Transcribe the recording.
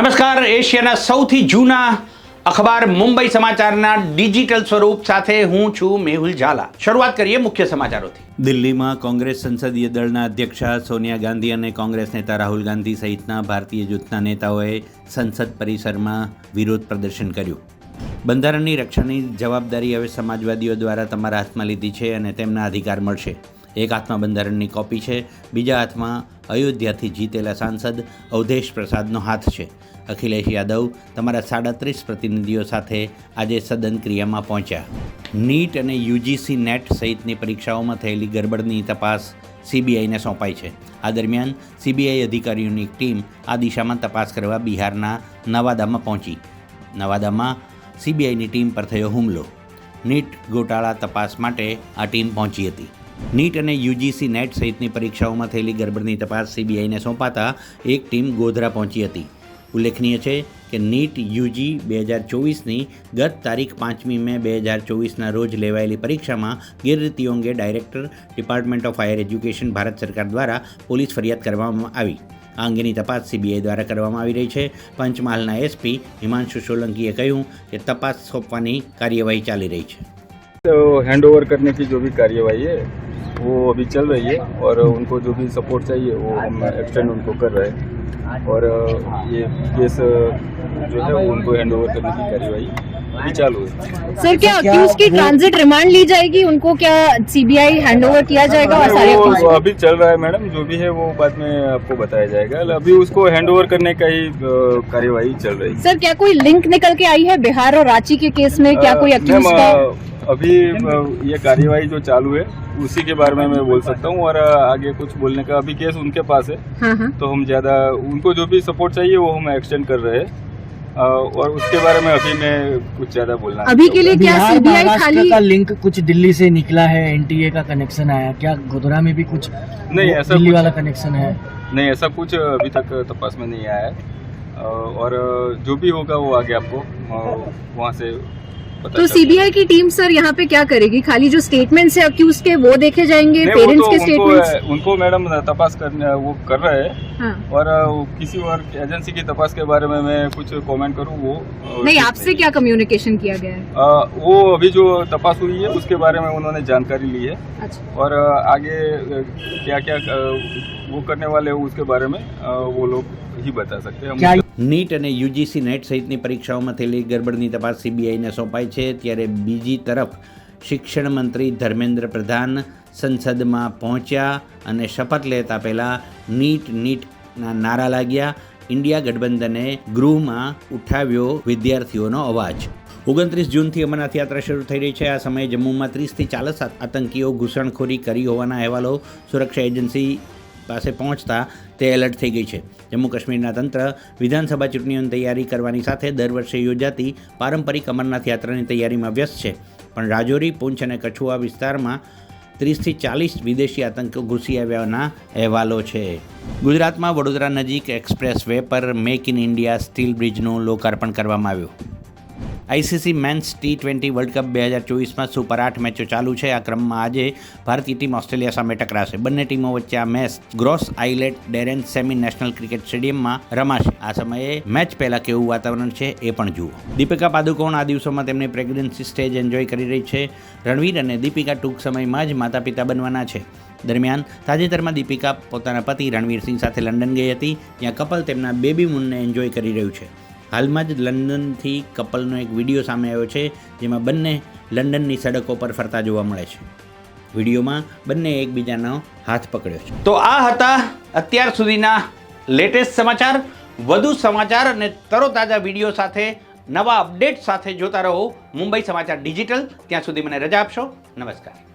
નમસ્કાર, એશિયાના સૌથી જૂના અખબાર મુંબઈ સમાચારના ડિજિટલ સ્વરૂપ સાથે હું છું મેહુલ ઝાલા. શરૂઆત કરીએ મુખ્ય સમાચારોથી. દિલ્હીમાં કોંગ્રેસ સંસદીય દળના અધ્યક્ષા સોનિયા ગાંધી અને કોંગ્રેસ નેતા રાહુલ ગાંધી સહિતના ભારતીય જૂથના નેતાઓએ સંસદ પરિસરમાં વિરોધ પ્રદર્શન કર્યું. બંધારણની રક્ષણની જવાબદારી હવે સમાજવાદીઓ દ્વારા તમારા હાથમાં લીધી છે અને તેમના અધિકાર મળશે. એક હાથમાં બંધારણની કોપી છે, બીજા હાથમાં અયોધ્યાથી જીતેલા સાંસદ અવધેશ પ્રસાદનો હાથ છે. અખિલેશ યાદવ તમારા સાડત્રીસ પ્રતિનિધિઓ સાથે આજે સદન ક્રિયામાં પહોંચ્યા. નીટ અને યુજીસી નેટ સહિતની પરીક્ષાઓમાં થયેલી ગરબડની તપાસ સીબીઆઈને સોંપાઈ છે. આ દરમિયાન સીબીઆઈ અધિકારીઓની ટીમ આ દિશામાં તપાસ કરવા બિહારના નવાદામાં પહોંચી. નવાદામાં સીબીઆઈની ટીમ પર થયો હુમલો. નીટ ગોટાળા તપાસ માટે આ ટીમ પહોંચી હતી. નીટ અને યુજીસી નેટ સહિતની પરીક્ષાઓમાં થયેલી ગરબડની તપાસ સીબીઆઈને સોંપાતા એક ટીમ ગોધરા પહોંચી હતી. ઉલ્લેખનીય છે કે નીટ યુજી બે હજાર ચોવીસની ગત તારીખ પાંચમી મે બે હજાર ચોવીસના રોજ લેવાયેલી પરીક્ષામાં ગેરરીતિઓ અંગે director department of higher education Bharat સરકાર દ્વારા પોલીસ ફરિયાદ કરવામાં આવી. આ અંગેની તપાસ સીબીઆઈ દ્વારા કરવામાં આવી રહી છે. પંચમહાલના એસપી હિમાંશુ સોલંકીએ કહ્યું કે તપાસ સોંપવાની કાર્યવાહી ચાલી રહી છે. तो हैंड ओवर करने की जो भी कार्यवाही है वो अभी चल रही है और उनको जो भी सपोर्ट चाहिए वो हम एक्सटेंड उनको कर रहे हैं। और ये केस जो है वो उनको हैंड ओवर करने की कार्यवाही अभी चालू है। सर क्या अक्यूज की ट्रांजिट रिमांड ली जाएगी? उनको क्या सीबीआई हैंड ओवर किया जाएगा और सारे वो, वो अभी चल रहा है मैडम जो भी है वो बाद में आपको बताया जाएगा। अभी उसको हैंड ओवर करने का ही कार्यवाही चल रही है। सर क्या कोई लिंक निकल के आई है? बिहार और रांची के केस में क्या कोई अक्यूज का अभी ये कार्यवाही जो चालू है उसी के बारे में मैं बोल सकता हूँ और आगे कुछ बोलने का अभी केस उनके पास है। हाँ हाँ। तो हम ज़्यादा उनको जो भी सपोर्ट चाहिए वो हम एक्सटेंड कर रहे हैं। और उसके बारे में अभी मैं कुछ ज़्यादा बोलना अभी के लिए क्या बिहार सीबीआई महाराष्ट्र खाली का लिंक कुछ दिल्ली से निकला है एनटीए का कनेक्शन आया। क्या गोधरा में भी कुछ नहीं, ऐसा दिल्ली वाला कनेक्शन है? नहीं ऐसा कुछ अभी तक तपास में नहीं आया है। और जो भी होगा वो आगे आपको वहाँ से तो सीबीआई की टीम सर यहाँ पे क्या करेगी? खाली जो स्टेटमेंट है अक्यूज के वो देखे जाएँगे पेरेंट्स तो के स्टेटमेंट्स उनको मैडम तपास करने वो कर रहे हैं। हाँ। और किसी और एजेंसी की तपास के बारे में मैं कुछ कमेंट करूँ वो नहीं आपसे क्या कम्युनिकेशन किया गया है? अ, वो अभी जो तपास हुई है उसके बारे में उन्होंने जानकारी ली है। अच्छा। और आगे क्या क्या वो करने वाले उसके बारे में वो लोग ही बता सकते हैं हम क्या નીટ અને યુજીસી નેટ સહિતની પરીક્ષાઓમાં થયેલી ગરબડની તપાસ સીબીઆઈને સોંપાઈ છે ત્યારે બીજી તરફ શિક્ષણ મંત્રી ધર્મેન્દ્ર પ્રધાન સંસદમાં પહોંચ્યા અને શપથ લેતા પહેલાં નીટ નીટના નારા લાગ્યા ઇન્ડિયા ગઠબંધને ગૃહમાં ઉઠાવ્યો વિદ્યાર્થીઓનો અવાજ ઓગણત્રીસ જૂનથી અમરનાથ યાત્રા શરૂ થઈ રહી છે આ સમયે જમ્મુમાં ત્રીસથી ચાલીસ આતંકીઓ ઘૂસણખોરી કરી હોવાના અહેવાલો સુરક્ષા એજન્સી પાસે પહોંચતા તે એલર્ટ થઈ ગઈ છે. જમ્મુ કાશ્મીરના તંત્ર વિધાનસભા ચૂંટણીઓની તૈયારી કરવાની સાથે દર વર્ષે યોજાતી પારંપરિક અમરનાથ યાત્રાની તૈયારીમાં વ્યસ્ત છે. પણ રાજૌરી, પૂંછ અને કછુઆ વિસ્તારમાં ત્રીસથી ચાલીસ વિદેશી આતંકીઓ ઘૂસી આવ્યાના અહેવાલો છે. ગુજરાતમાં વડોદરા નજીક એક્સપ્રેસ વે પર મેક ઇન ઇન્ડિયા સ્ટીલ બ્રિજનું લોકાર્પણ કરવામાં આવ્યું. ICC men's T twenty World Cup બે હજાર ચોવીસમાં સુપર આઠ મેચો ચાલુ છે. આ ક્રમમાં આજે ભારતીય ટીમ ઓસ્ટ્રેલિયા સામે ટકરાશે. બંને ટીમો વચ્ચે આ match Gros Islet Darren Sammy national cricket સ્ટેડિયમમાં રમાશે. આ સમયે મેચ પહેલાં કેવું વાતાવરણ છે એ પણ જુઓ. દીપિકા પાદુકોણ આ દિવસોમાં તેમની પ્રેગ્નન્સી સ્ટેજ એન્જોય કરી રહી છે. રણવીર અને દીપિકા ટૂંક સમયમાં જ માતા પિતા બનવાના છે. દરમિયાન તાજેતરમાં દીપિકા પોતાના પતિ રણવીર સિંહ સાથે લંડન ગઈ હતી. જ્યાં કપલ તેમના બેબી મૂનને એન્જોય કરી રહ્યું છે. હાલમાં જ લંડનથી કપલનો એક વીડિયો સામે આવ્યો છે, જેમાં બંને લંડનની સડકો પર ફરતા જોવા મળે છે. વિડીયોમાં બંને એકબીજાનો હાથ પકડ્યો છે. તો આ હતા અત્યાર સુધીના લેટેસ્ટ સમાચાર. વધુ સમાચાર અને તરોતાજા વીડિયો સાથે, નવા અપડેટ સાથે જોતા રહો મુંબઈ સમાચાર ડિજિટલ. ત્યાં સુધી મને રજા આપશો. નમસ્કાર.